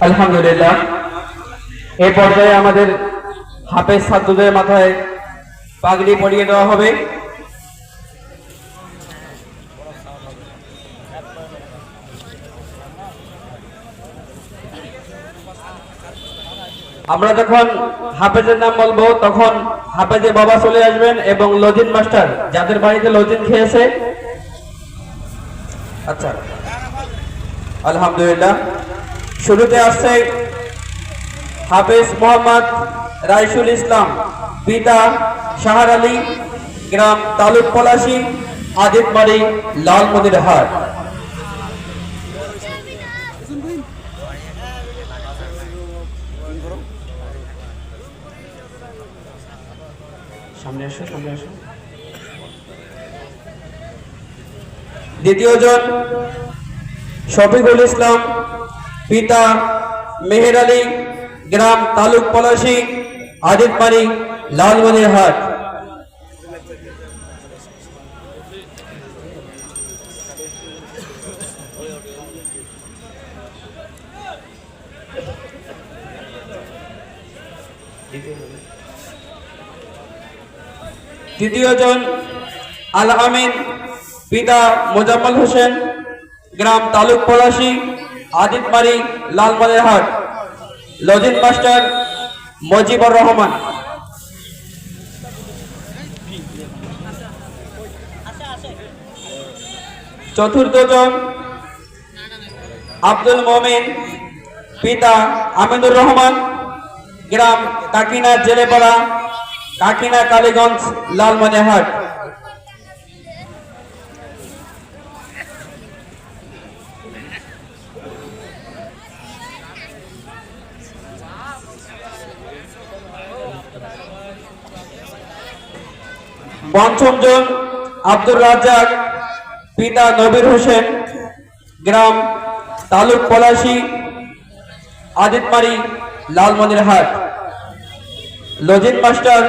আলহামদুলিল্লাহ। এই পর্যায়ে আমাদের হাফেজ ছাত্রদের মাথায় পাগড়ি পরিয়ে দেওয়া হবে। আমরা যখন হাফেজের নাম বলব, তখন হাফেজের বাবা চলে আসবেন এবং লজিন মাস্টার, যাদের বাড়িতে লজিন খেয়েছে। আচ্ছা। আলহামদুলিল্লাহ। শুরুতে আসছে হাফেজ মোহাম্মদ রাইসুল ইসলাম, পিতা শাহার আলী, গ্রাম তালুক পলাশি আদিতমারি লালমনির হাট। সামনে আসো দ্বিতীয়জন শফিকুল ইসলাম পিতা মেহের আলী, গ্রাম তালুক পলাশি আদিতমারি লালমনির হাট। তৃতীয়জন আল আমিন, পিতা মোজাম্মল হোসেন, গ্রাম তালুক পলাশি আদিতমারি লালমালের হাট লজিন মাস্টার মজিবর রহমান। চতুর্থজন আব্দুল মমিন, পিতা আমিনুর রহমান, গ্রাম কাকিনা জেলেপাড়া, কাকিনা কালীগঞ্জ লালমনিরহাট পঞ্চম আব্দুর রাজ্জাক, পিতা নবীর হোসেন, গ্রাম তালুক পলাশি আদিতমারি লালমনিরহাট লজিন মাস্টার,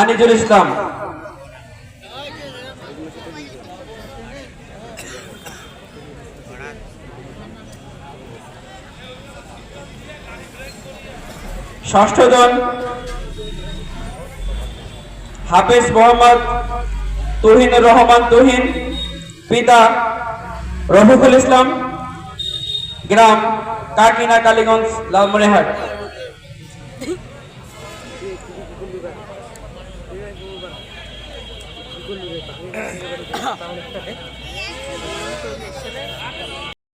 আনিজুল ইসলাম। ষষ্ঠ দল হাফেজ মোহাম্মদ তুহিন রহমান তুহিন পিতা রফিকুল ইসলাম গ্রাম কাকিনা কালীগঞ্জ লালমনিহাট